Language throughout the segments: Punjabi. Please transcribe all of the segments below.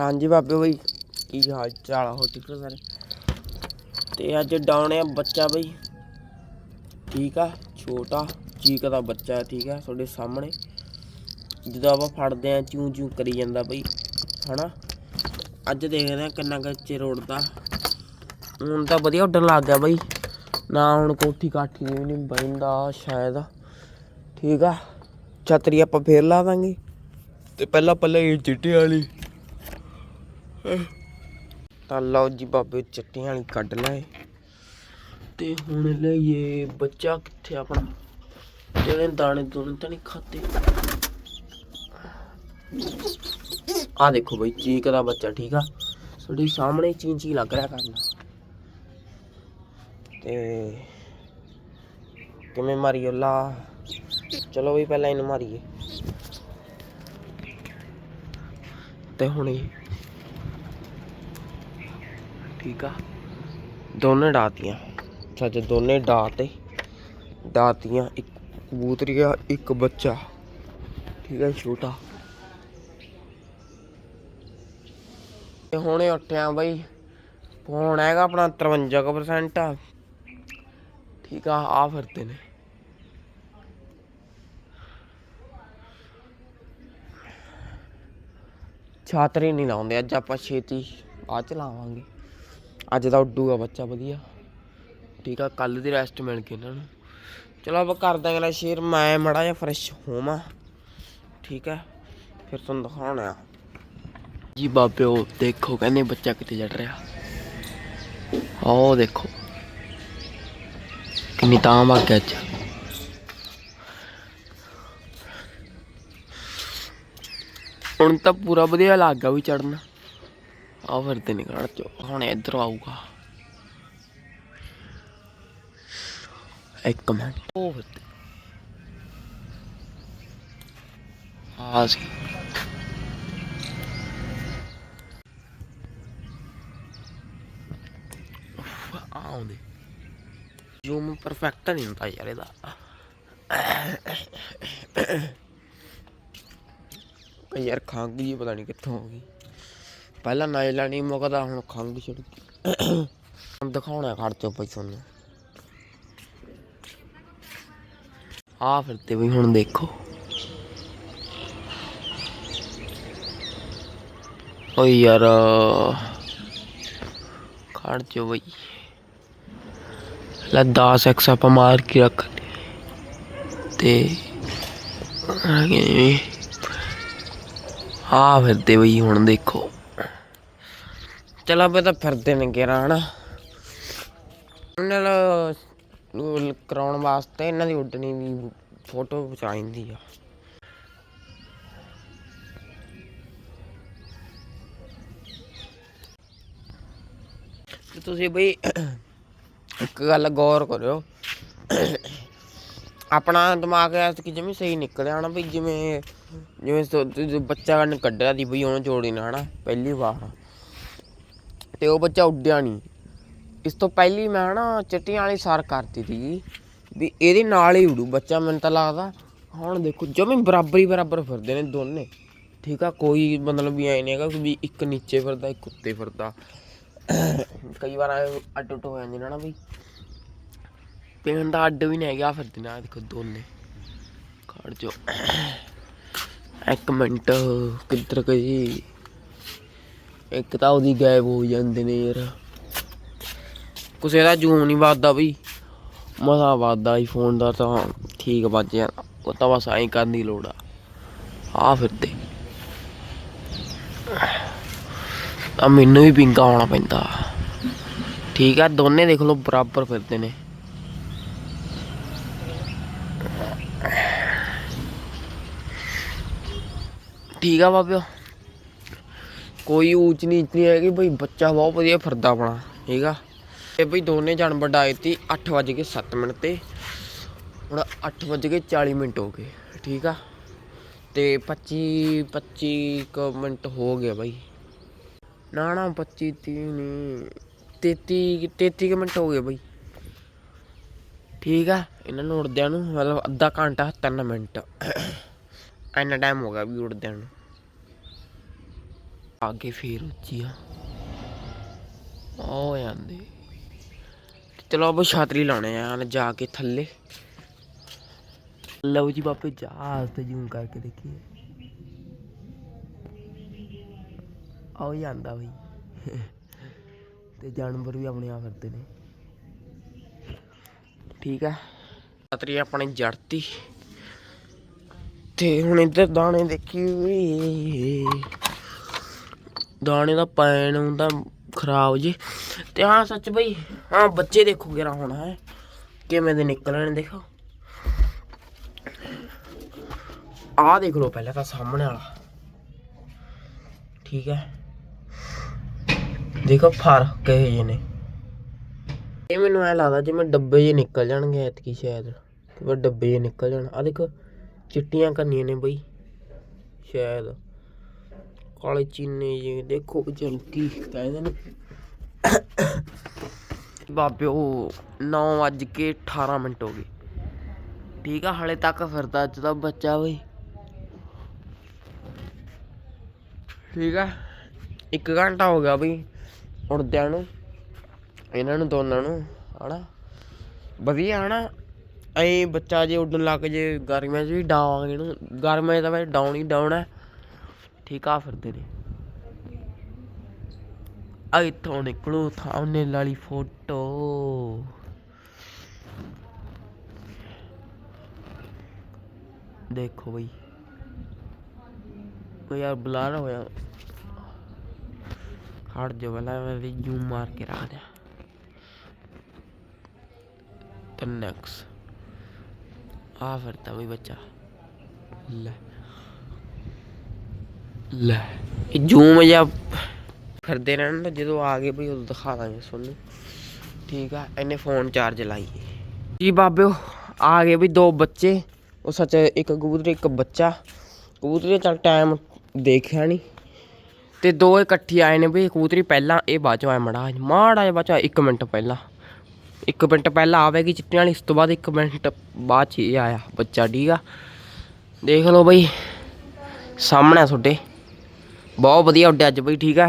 ਹਾਂਜੀ ਬਾਬੇ ਬਈ, ਕੀ ਹਾਲ ਚਾਲ ਆ ਹੋ ਠੀਕ ਹੋ ਸਾਰੇ? ਤੇ ਅੱਜ ਡਾਉਣੇ ਆ ਬੱਚਾ ਬਈ। ਠੀਕ ਆ, ਛੋਟਾ, ਚੀਕ ਦਾ ਬੱਚਾ ਠੀਕ ਆ, ਤੁਹਾਡੇ ਸਾਹਮਣੇ। ਜਦੋਂ ਆਪਾਂ ਫੜਦੇ ਆ ਚੂੰ ਚੂੰ ਕਰੀ ਜਾਂਦਾ ਬਈ, ਹਨਾ? ਅੱਜ ਦੇਖਦੇ ਆ ਕਿੰਨਾ ਕੁ ਚਿਰ ਉੱਡਦਾ। ਹੁਣ ਤਾਂ ਵਧੀਆ ਉੱਡਣ ਲੱਗ ਗਿਆ ਬਈ। ਨਾ ਹੁਣ ਕੋਠੀ ਕਾਠੀ ਵੀ ਨਹੀਂ ਬੈਂਦਾ ਸ਼ਾਇਦ। ਠੀਕ ਆ, ਛਤਰੀ ਆਪਾਂ ਫੇਰ ਲਾ ਦਾਂਗੇ। ਤੇ ਪਹਿਲਾਂ ਪਹਿਲਾਂ ਇਹ ਚਿੱਟੇ ਵਾਲੀ। ਤਾਂ ਲਓ ਜੀ ਬਾਬੇ ਚਿੱਟੀਆਂ ਵਾਲੀ ਕੱਢ ਲਏ ਤੇ ਹੁਣ ਲਈਏ ਬੱਚਾ ਕਿੱਥੇ ਆਪਣਾ? ਜਿਹੜੇ ਦਾਣੇ ਦੂਣੇ ਤਾਂ ਨਹੀਂ ਖਾਤੇ ਆ ਦੇਖੋ ਬਈ, ਚੀਕ ਦਾ ਬੱਚਾ, ਠੀਕ ਆ? ਤੁਹਾਡੇ ਸਾਹਮਣੇ ਚੀਂ ਚੀਂ ਲੱਗ ਰਿਹਾ ਕਰਨਾ। ਤੇ ਕਿਵੇਂ ਮਾਰੀਓ ਲਾ? ਚਲੋ ਵੀ ਪਹਿਲਾਂ ਇਹਨੂੰ ਮਾਰੀਏ। ਤੇ ਹੁਣ ਇਹ ਠੀਕ ਆ। ਦੋਨੇ ਡਾਤੀਆਂ। ਸੱਚ ਦੋਨੇ ਡਾਤੇ। ਡਾਤੀਆਂ, ਇੱਕ ਕਬੂਤਰੀਆ ਆ ਇੱਕ ਬੱਚਾ। ਠੀਕ ਆ ਛੋਟਾ। ਤੇ ਹੁਣੇ ਉੱਠਿਆ ਬਈ। ਫੋਨ ਹੈਗਾ ਆਪਣਾ 53% ਆ। ਠੀਕ ਆ ਆ ਫਿਰਦੇ ਨੇ। ਛਾਤਰੀ ਨਹੀਂ ਲਾਉਂਦੇ, ਅੱਜ ਆਪਾਂ ਛੇਤੀ ਬਾਅਦ ਚ ਲਾਵਾਂਗੇ। ਅੱਜ ਦਾ ਉੱਡੂਗਾ ਬੱਚਾ ਵਧੀਆ। ਠੀਕ ਆ ਕੱਲ ਦੀ ਰੈਸਟ ਮਿਲ ਗਈ ਇਹਨਾਂ ਨੂੰ। ਚਲੋ ਆਪਾਂ ਕਰ ਦਾਂਗੇ ਨਾ ਸ਼ੇਰ ਮੈਂ ਮੜਾ ਜਿਹਾ ਫਰੈਸ਼ ਹੋਵਾਂ। ਠੀਕ ਹੈ ਫਿਰ ਤੁਹਾਨੂੰ ਦਿਖਾਉਣਾ ਜੀ ਬਾਬੇ, ਉਹ ਦੇਖੋ ਕਹਿੰਦੇ ਬੱਚਾ ਕਿੱਥੇ ਚੜ ਰਿਹਾ। ਆਓ ਦੇਖੋ, ਕਿੰਨੀ ਤਾਂ ਵਗ ਅੱਜ ਹੁਣ ਤਾਂ ਪੂਰਾ ਵਧੀਆ ਲੱਗ ਵੀ ਚੜਨਾ ਆ ਫਿਰਦੇ ਨੇ ਘੜ ਚੋ ਹੁਣ ਇੱਧਰ ਆਊਗਾ। ਇੱਕ ਮਿੰਟ। ਉਹ ਫਿਰਦੇ ਆ ਸੀ। ਆਉਂਦੇ। ਜ਼ੂਮ ਪਰਫੈਕਟ ਨਹੀਂ ਹੁੰਦਾ ਯਾਰ ਇਹਦਾ। ਯਾਰ ਖਾਂਗੀ ਪਤਾ ਨਹੀਂ ਕਿੱਥੋਂ ਹੋ ਗਈ। ਪਹਿਲਾਂ ਨਾਇਲਾ ਨਹੀਂ ਮੁਕਦਾ ਹੁਣ ਖੰਗ ਛਿੜ ਗਈ ਦਿਖਾਉਣਾ ਖੜ ਚੋ ਪਈ ਤੁਹਾਨੂੰ ਆ ਫਿਰਦੇ ਵੀ ਹੁਣ ਦੇਖੋ। ਓਏ ਯਾਰ, ਖੜ ਚੋ ਬਈ। ਲੈ 10 ਐਕਸ ਆਪਾਂ ਮਾਰ ਕੇ ਰੱਖ ਤੇ ਆ ਫਿਰਦੇ ਬਈ ਹੁਣ ਦੇਖੋ। ਚਲ ਆਪੇ ਤਾਂ ਫਿਰਦੇ ਨੇ ਕਿਹੜਾ ਹਨਾ ਨਾਲ ਕਰਾਉਣ ਵਾਸਤੇ ਇਹਨਾਂ ਦੀ ਉੱਡਣੀ ਦੀ ਫੋਟੋ ਚਾਹੀਦੀ ਆ। ਤੁਸੀਂ ਬਈ ਇੱਕ ਗੱਲ ਗੌਰ ਕਰਿਓ। ਆਪਣਾ ਦਿਮਾਗ ਐਸ ਕਿ ਜਿਵੇਂ ਸਹੀ ਨਿਕਲਿਆ ਨਾ ਬਈ ਜਿਵੇਂ ਜਿਵੇਂ ਬੱਚਾ ਕੱਢਿਆ ਦੀ ਬਈ ਉਹਨੂੰ ਜੋੜੀ ਨਾ ਹਨਾ ਪਹਿਲੀ ਵਾਰ। ਤੇ ਉਹ ਬੱਚਾ ਉੱਡਿਆ ਨਹੀਂ। ਇਸ ਤੋਂ ਪਹਿਲੀ ਮੈਂ ਨਾ ਚਿੱਟੀਆਂ ਵਾਲੀ ਸਾਰ ਕਰਤੀ ਸੀ ਵੀ ਇਹਦੇ ਨਾਲ ਹੀ ਉਡੂ ਬੱਚਾ ਮੈਨੂੰ ਤਾਂ ਲੱਗਦਾ। ਹੁਣ ਦੇਖੋ, ਜਮੇ ਬਰਾਬਰ ਹੀ ਬਰਾਬਰ ਫਿਰਦੇ ਨੇ ਦੋਨੇ। ਠੀਕ ਆ, ਕੋਈ ਮਤਲਬ ਵੀ ਐ ਨਹੀਂ ਹੈਗਾ ਕਿ ਵੀ ਇੱਕ ਨੀਚੇ ਫਿਰਦਾ, ਇੱਕ ਉੱਤੇ ਫਿਰਦਾ। ਕਈ ਵਾਰ ਅੱਡ ਉੱਡ ਹੋ ਜਾਂਦੇ ਨਾ ਬਈ ਪਿੰਡ ਦਾ ਅੱਡ ਵੀ ਨਹੀਂ ਹੈਗਾ ਫਿਰਦੇ ਨਾ ਦੇਖੋ ਦੋਨੇ। ਖੜ ਜੋ ਇੱਕ ਮਿੰਟ, ਕਿੱਧਰ ਗਈ ਇੱਕ ਤਾਂ ਉਹਦੀ ਗਾਇਬ ਹੋ ਜਾਂਦੇ ਨੇ ਯਾਰ। ਕਿਸੇ ਦਾ ਜੂਮ ਨਹੀਂ ਵੱਜਦਾ ਬਈ। ਮਸਾ ਵੱਜਦਾ ਆਈਫੋਨ ਦਾ ਤਾਂ ਠੀਕ ਵੱਜਿਆ ਉਹ ਤਾਂ ਬਸ ਐਂ ਕਰਨ ਦੀ ਲੋੜ ਆ। ਆ ਫਿਰਦੇ ਤਾਂ ਮੈਨੂੰ ਵੀ ਪਿੰਗਾ ਆਉਣਾ ਪੈਂਦਾ। ਠੀਕ ਆ, ਦੋਨੇ ਦੇਖ ਲਓ ਬਰਾਬਰ ਫਿਰਦੇ ਨੇ। ਠੀਕ ਆ ਬਾਬਿਓ। ਕੋਈ ਊਚ ਨੀਚ ਨਹੀਂ ਹੈਗੀ ਬਈ, ਬੱਚਾ ਬਹੁਤ ਵਧੀਆ ਫਿਰਦਾ ਆਪਣਾ, ਠੀਕ ਆ? ਇਹ ਬਈ ਦੋਨੇ ਜਾਨਵਰ ਡਾਏ ਤੀ 8:07 ਮਿੰਟ ਤੇ। ਹੁਣ 8:40 ਮਿੰਟ ਹੋ ਗਏ, ਠੀਕ ਆ? ਤੇ 25 25 ਕੁ ਮਿੰਟ ਹੋ ਗਿਆ ਬਾਈ। ਨਾ ਨਾ 25 30 ਨਹੀਂ 33 33 ਕੁ ਮਿੰਟ ਹੋ ਗਏ ਬਾਈ। ਠੀਕ ਆ? ਇਹਨਾਂ ਨੂੰ ਉੜਦਿਆਂ ਨੂੰ ਮਤਲਬ ਅੱਧਾ ਘੰਟਾ 3 ਮਿੰਟ। ਇੰਨਾ ਟਾਈਮ ਹੋ ਗਿਆ ਵੀ ਉੜਦਿਆਂ ਨੂੰ। ਅੱਗੇ ਫੇਰ ਉੱਚੀ ਆ। ਉਹ ਜਾਂਦੇ। ਚਲੋ ਅਬ ਛਾਤਰੀ ਲਾਣੇ ਆ ਜਾ ਕੇ ਥੱਲੇ। ਲਓ ਜੀ ਬਾਪੇ, ਜਹਾਜ਼ ਤੇ ਜ਼ੂਮ ਕਰਕੇ ਦੇਖੀਏ। ਆਓ ਜਾਂਦਾ ਬਈ। ਤੇ ਜਾਨਵਰ ਵੀ ਆਪਣੇ ਆ ਫਿਰਦੇ ਨੇ। ਠੀਕ ਆ। ਛਾਤਰੀ ਆਪਣੇ ਜੜਤੀ। ਤੇ ਹੁਣ ਇੱਧਰ ਦਾਣੇ ਦੇਖੀ ਵੀ ਦਾਣੇ ਦਾ ਪੈਣ ਹੁੰਦਾ ਖਰਾਬ ਜੇ। ਤੇ ਹਾਂ ਸੱਚ ਬਈ, ਹਾਂ ਬੱਚੇ ਦੇਖੋ ਕਿਰਾ ਹੋਣਾ ਹੈ। ਕਿਵੇਂ ਦੇ ਨਿਕਲਣ ਦੇਖੋ। ਆਹ ਦੇਖ ਲਓ ਪਹਿਲਾਂ ਤਾਂ ਸਾਹਮਣੇ ਵਾਲਾ। ਠੀਕ ਹੈ। ਦੇਖੋ ਫ਼ਰਕ ਕਹੇ ਜੇ ਨੇ। ਇਹ ਮੈਨੂੰ ਐ ਲੱਗਦਾ ਜਿਵੇਂ ਡੱਬੇ ਜੇ ਨਿਕਲ ਜਾਣਗੇ ਐਤਕੀ ਸ਼ਾਇਦ। ਕਿ ਡੱਬੇ ਜੇ ਨਿਕਲ ਜਾਣ। ਆ ਦੇਖੋ, ਚਿੱਟੀਆਂ ਕਰਨੀਆਂ ਨੇ ਬਈ। ਸ਼ਾਇਦ। ਕਾਲੇ ਚੀਨੇ ਜੇ ਦੇਖੋ ਚਮਕੀ ਕਹਿੰਦੇ ਨੇ। ਬਾਬੇ, ਉਹ 9 ਵੱਜ ਕੇ 18 ਮਿੰਟ ਹੋ ਗਏ। ਠੀਕ ਆ, ਹਲੇ ਤੱਕ ਫਿਰਦਾ ਅੱਜ ਦਾ ਬੱਚਾ ਬਈ। ਠੀਕ ਆ, ਇੱਕ ਘੰਟਾ ਹੋ ਗਿਆ ਬਈ ਉੜਦਿਆਂ ਨੂੰ, ਇਹਨਾਂ ਨੂੰ, ਦੋਨਾਂ ਨੂੰ, ਹਨਾ। ਵਧੀਆ, ਹਨਾ। ਐ ਬੱਚਾ ਜੇ ਉੱਡਣ ਲੱਗ ਜੇ ਗਰਮੀਆਂ 'ਚ ਵੀ ਡਾਵਾਂਗੇ ਇਹਨੂੰ ਗਰਮੀਆਂ 'ਚ ਤਾਂ ਵੈਸੇ ਡਾਉਣ ਹੀ ਡਾਉਣ ਹੈ ਠੀਕ ਆ ਫਿਰਦੇ ਨੇ। ਆ ਇੱਥੋਂ ਨਿਕਲੂ ਥੰਬਨੇਲ ਵਾਲੀ ਫੋਟੋ। ਦੇਖੋ ਬਈ। ਕੋਈ ਯਾਰ ਬੁਲਾ ਰਿਹਾ ਹੋਇਆ। ਹਟ ਜਾ ਪਹਿਲਾਂ, ਮੈਂ ਵੀ ਜੂਮ ਮਾਰ ਕੇ ਰੱਖ ਦਿਆਂ। ਤੇ ਨੈਕਸ ਆ ਫਿਰਦਾ ਬਈ ਬੱਚਾ। ਲੈ। ਲੈ, ਇਹ ਜੂਮ ਜਾਂ ਫਿਰਦੇ ਰਹਿਣ ਨਾ ਜਦੋਂ ਆ ਗਏ ਬਈ ਉਦੋਂ ਦਿਖਾ ਦਾਂਗੇ ਤੁਹਾਨੂੰ ਠੀਕ ਆ, ਇਹਨੇ ਫੋਨ ਚਾਰਜ ਲਾਈਏ ਜੀ ਬਾਬਿਓ, ਆ ਗਏ ਵੀ ਦੋ ਬੱਚੇ, ਉਹ ਸੱਚ ਇੱਕ ਕਬੂਤਰ, ਇੱਕ ਬੱਚਾ। ਕਬੂਤਰੀ ਚੱਲ ਟਾਈਮ ਦੇਖਿਆ ਨਹੀਂ ਤੇ ਦੋ ਇਕੱਠੀ ਆਏ ਨੇ ਵੀ ਕਬੂਤਰੀ ਪਹਿਲਾਂ, ਇਹ ਬਾਅਦ ਚੋਂ ਆਇਆ ਮੜਾ ਮਾੜਾ ਜਿਹਾ ਬਾਅਦ ਚੋਂ ਇੱਕ ਮਿੰਟ ਪਹਿਲਾਂ। ਇੱਕ ਮਿੰਟ ਪਹਿਲਾਂ ਆਵੇਗੀ ਚਿੱਟੇ ਵਾਲੀ ਇਸ ਤੋਂ ਬਾਅਦ ਇੱਕ ਮਿੰਟ ਬਾਅਦ ਚ ਇਹ ਆਇਆ ਬੱਚਾ, ਠੀਕ ਆ। ਦੇਖ ਲਓ ਬਈ, ਸਾਹਮਣੇ ਤੁਹਾਡੇ। ਬਹੁਤ ਵਧੀਆ ਉੱਡਿਆ ਅੱਜ ਬਈ, ਠੀਕ ਆ?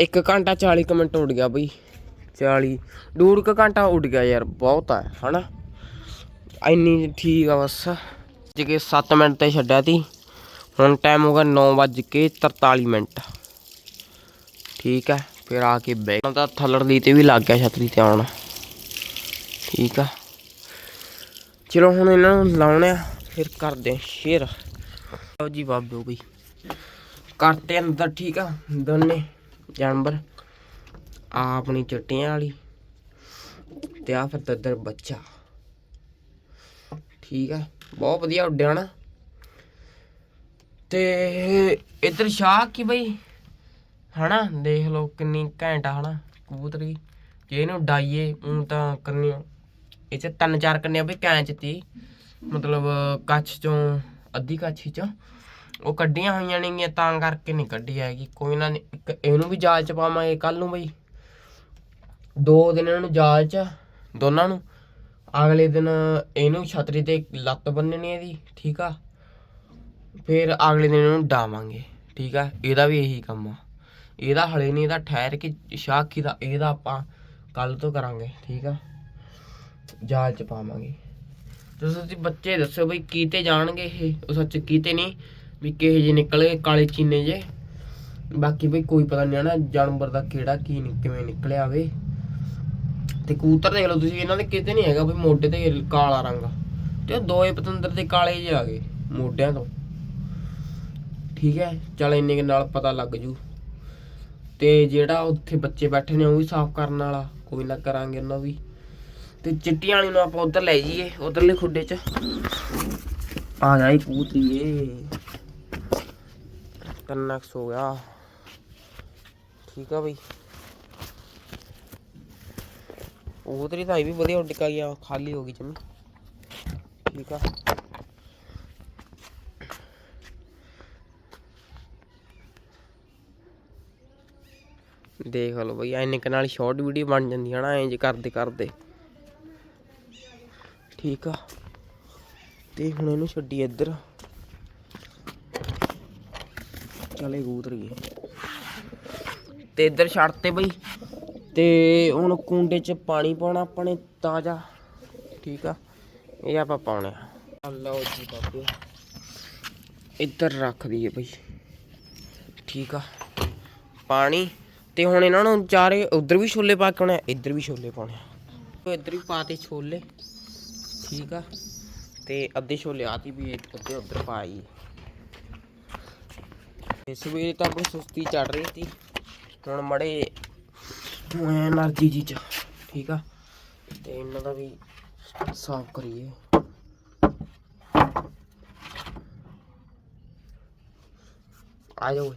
ਇੱਕ ਘੰਟਾ 40 ਕੁ ਮਿੰਟ ਉੱਡ ਗਿਆ ਬਈ। 40 ਡੂੜ ਕੁ ਘੰਟਾ ਉੱਡ ਗਿਆ ਯਾਰ, ਬਹੁਤ ਆ, ਹਨਾ? ਇੰਨੀ ਠੀਕ ਆ ਬਸ। ਜਿਕੇ 7 ਮਿੰਟ ਤੇ ਛੱਡਿਆ ਤੀ। ਹੁਣ ਟਾਈਮ ਹੋ ਗਿਆ 9:43 ਮਿੰਟ। ਠੀਕ ਹੈ ਫਿਰ ਆ ਕੇ ਬੈਠ ਤਾਂ ਥੱਲੜ ਦੀ ਤੇ ਵੀ ਲੱਗ ਗਿਆ ਛਤਰੀ ਤੇ ਆਉਣ। ਠੀਕ ਆ। ਚਲੋ ਹੁਣ ਇਹਨਾਂ ਨੂੰ ਲਾਉਣੇ ਆ, ਫਿਰ ਕਰਦੇ ਆ ਲਓ ਜੀ ਬਾਬਿਓ ਬਈ ਕਰਤੇ ਅੰਦਰ, ਠੀਕ ਆ? ਦੋਨੇ ਜਾਨਵਰ। ਆ ਆਪਣੀ ਚਿੱਟੀਆਂ ਵਾਲੀ ਤੇ ਆ ਫਿਰ ਇੱਧਰ ਬੱਚਾ। ਠੀਕ ਆ? ਬਹੁਤ ਵਧੀਆ ਉੱਡਿਆ ਨਾ। ਤੇ ਇੱਧਰ ਸ਼ਾਹ ਕੀ ਬਈ? ਹਨਾ, ਦੇਖ ਲਓ ਕਿੰਨੀ ਘੈਂਟ ਆ ਹਨਾ, ਕਬੂਤਰੀ ਜੇ ਇਹਨੂੰ ਡਾਈਏ ਉਹ ਤਾਂ ਕਰਨੀ ਇਹ ਚ ਤਿੰਨ ਚਾਰ ਕੰਨੇ ਬਈ ਕੈਂਚ ਤੀ। ਮਤਲਬ ਕੱਚ ਚੋਂ ਅੱਧੀ ਕਾਛੀ ਚ। ਉਹ ਕੱਢੀਆਂ ਹੋਈਆਂ ਨੇਗੀਆਂ, ਤਾਂ ਕਰਕੇ ਨਹੀਂ ਕੱਢੀ ਹੈਗੀ। ਕੋਈ ਨਾ ਨੀ- ਇੱਕ ਇਹਨੂੰ ਵੀ ਜਾਲ ਚ ਪਾਵਾਂਗੇ ਕੱਲ ਨੂੰ ਬਈ। ਦੋ ਦਿਨ ਇਹਨਾਂ ਨੂੰ ਜਾਲ ਚ, ਦੋਨਾਂ ਨੂੰ। ਅਗਲੇ ਦਿਨ ਇਹਨੂੰ ਛਤਰੀ ਤੇ ਲੱਤ ਬੰਨਣੀ ਇਹਦੀ, ਠੀਕ ਆ। ਫਿਰ ਅਗਲੇ ਦਿਨ ਇਹਨੂੰ ਡਾਵਾਂਗੇ, ਠੀਕ ਆ। ਇਹਦਾ ਵੀ ਇਹੀ ਕੰਮ ਆ। ਇਹਦਾ ਹਲੇ ਨਹੀਂ ਇਹਦਾ ਠਹਿਰ ਕੇ ਸ਼ਾਖੀ ਦਾ, ਇਹਦਾ ਆਪਾਂ ਕੱਲ ਤੋਂ ਕਰਾਂਗੇ, ਠੀਕ ਆ। ਜਾਲ ਚ ਪਾਵਾਂਗੇ। ਤੁਸੀਂ ਤੁਸੀਂ ਬੱਚੇ ਦੱਸੋ ਬਈ ਕੀਤੇ ਜਾਣਗੇ ਇਹ? ਉਹ ਸੱਚ ਕੀਤੇ ਨਹੀਂ? ਵੀ ਕਿਹੇ ਜੇ ਨਿਕਲੇ, ਕਾਲੇ ਚੀਨੇ ਜੇ ਬਾਕੀ ਬਈ ਕੋਈ ਪਤਾ ਨਹੀਂ ਨਾ ਜਾਨਵਰ ਦਾ ਕਿਹੜਾ, ਕੀ ਕਿਵੇਂ ਨਿਕਲਿਆ ਵੇ। ਤੇ ਕਬੂਤਰ ਦੇਖ ਲਓ ਤੁਸੀਂ, ਇਹਨਾਂ ਦੇ ਕਿਤੇ ਨਹੀਂ ਹੈਗਾ ਵੀ ਮੋਢੇ ਤੇ ਕਾਲਾ ਰੰਗ। ਤੇ ਉਹ ਦੋਏ ਪਤੰਦਰ ਦੇ ਕਾਲੇ ਜੇ ਆ ਗਏ, ਮੋਢਿਆਂ ਤੋਂ। ਠੀਕ ਹੈ, ਚਲ ਇੰਨੇ ਕੁ ਨਾਲ ਪਤਾ ਲੱਗ ਜੂ। ਤੇ ਜਿਹੜਾ ਉੱਥੇ ਬੱਚੇ ਬੈਠੇ ਨੇ, ਉਹ ਵੀ ਸਾਫ਼ ਕਰਨ ਵਾਲਾ। ਕੋਈ ਨਾ ਕਰਾਂਗੇ ਉਹਨਾਂ ਵੀ। ਤੇ ਚਿੱਟੀਆਂ ਵਾਲੀ ਨੂੰ ਆਪਾਂ ਉਧਰ ਲੈ ਜਾਈਏ, ਉਧਰਲੇ ਖੁੱਡੇ 'ਚ। ਆ ਗਿਆ ਇਹ ਕਬੂਤਰੀਏ ਕੰਨਕਸ ਹੋ ਗਿਆ। ਠੀਕ ਆ ਬਈ। ਕਬੂਤਰੀ ਤਾਂ ਇਹ ਵੀ ਵਧੀਆ, ਉੱਡ ਕੇ ਗਿਆ, ਖਾਲੀ ਹੋ ਗਈ ਜਮੀ। ਠੀਕ ਆ। ਦੇਖ ਲਓ ਬਈ ਐਨੇ ਕੁ ਨਾਲ ਸ਼ਾਰਟ ਵੀਡੀਓ ਬਣ ਜਾਂਦੀ ਹੈ ਨਾ ਇੰਜ ਕਰਦੇ ਕਰਦੇ ਠੀਕ ਆ। ਤੇ ਹੁਣ ਇਹਨੂੰ ਛੱਡੀ ਇੱਧਰ। ਚਲੇ ਕਬੂਤਰ ਗਏ ਤੇ ਇੱਧਰ ਛੱਡਤੇ ਬਈ। ਤੇ ਹੁਣ ਕੁੰਡੇ 'ਚ ਪਾਣੀ ਪਾਉਣਾ ਆਪਾਂ ਨੇ ਤਾਜ਼ਾ। ਠੀਕ ਆ। ਇਹ ਆਪਾਂ ਪਾਉਣਾ ਲਓ ਜੀ ਬਾਬੂ। ਇੱਧਰ ਰੱਖ ਦਈਏ ਬਈ। ਠੀਕ ਆ। ਪਾਣੀ। ਤੇ ਹੁਣ ਇਹਨਾਂ ਨੂੰ ਚਾਰੇ ਉਧਰ ਵੀ ਛੋਲੇ ਪਾ ਕੇ ਆਉਣੇ ਆ, ਇੱਧਰ ਵੀ ਛੋਲੇ ਪਾਉਣੇ ਆ। ਇੱਧਰ ਵੀ ਪਾਤੇ ਛੋਲੇ। ਠੀਕ ਆ। ਤੇ ਅੱਧੇ ਛੋਲੇ ਆਤੀ ਵੀ ਅੱਧੇ ਉਧਰ ਪਾਈ ਇਸ ਵੇਲੇ ਤਾਂ ਆਪਣੀ ਸੁਸਤੀ ਚੜ ਰਹੀ ਸੀ ਹੁਣ ਮੜੇ ਐਨਰਜੀ ਜੀ ਚ, ਠੀਕ ਆ। ਤੇ ਇਹਨਾਂ ਦਾ ਵੀ ਸਾਫ਼ ਕਰੀਏ। ਆ ਜਾਓ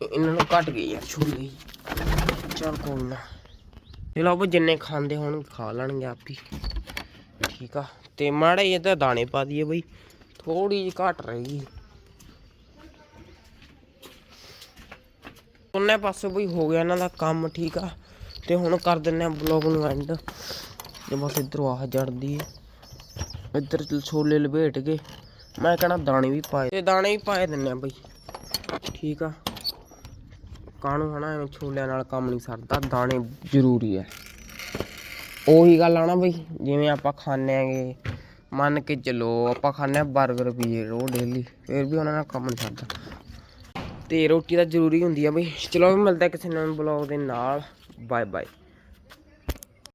ਇਹਨਾਂ ਨੂੰ ਕੱਟ ਗਈ ਯਾਰ ਛੁੱਟ ਗਈ ਚਲ ਕੋਈ ਨਾ। ਚਲੋ ਆਪ ਜਿੰਨੇ ਖਾਂਦੇ ਹੋਣ ਖਾ ਲੈਣਗੇ ਆਪ ਹੀ। ਠੀਕ ਆ। ਤੇ ਮਾੜਾ ਜਿਹਾ ਤਾਂ ਦਾਣੇ ਪਾ ਦਈਏ ਬਈ। ਥੋੜੀ ਜਿਹੀ ਘਟ ਰਹੀ ਉਹਨੇ ਪਾਸੇ ਬਈ ਹੋ ਗਿਆ ਇਹਨਾਂ ਦਾ ਕੰਮ, ਠੀਕ ਆ। ਤੇ ਹੁਣ ਕਰ ਦਿੰਨੇ ਆ ਬਲੌਗ ਨੂੰ ਐਂਡ ਤੇ ਬਸ ਇਧਰੋਂ ਆਹ ਜੜਦੀ ਹੈ ਇੱਧਰ ਛੋਲੇ ਲਪੇਟ ਕੇ। ਮੈਂ ਕਹਣਾ ਦਾਣੇ ਵੀ ਪਾਏ। ਤੇ ਦਾਣੇ ਵੀ ਪਾਏ ਦਿੰਨੇ ਆ ਬਈ। ਠੀਕ ਆ। ਕਾਹਨੂੰ ਹਨਾ, ਐਵੇਂ ਛੋਲਿਆਂ ਨਾਲ ਕੰਮ ਨਹੀਂ ਸਰਦਾ, ਦਾਣੇ ਜ਼ਰੂਰੀ ਹੈ ਉਹੀ ਗੱਲ ਆ ਨਾ ਬਈ, ਜਿਵੇਂ ਆਪਾਂ ਖਾਂਦੇ ਆਂਗੇ, ਮੰਨ ਕੇ ਚਲੋ ਆਪਾਂ ਖਾਂਦੇ ਆ 버ਗਰ ਪੀਜ਼ੇ ਰੋ ਡੇਲੀ ਫਿਰ ਵੀ ਉਹਨਾਂ ਨਾਲ ਕੰਮ ਨਹੀਂ ਸਰਦਾ। ਤੇ ਰੋਟੀ ਤਾਂ ਜ਼ਰੂਰੀ ਹੁੰਦੀ ਆ ਬਈ। ਚਲੋ ਮਿਲਦਾ ਕਿਸੇ ਨਵੇਂ ਬਲੌਗ ਦੇ ਨਾਲ। Bye bye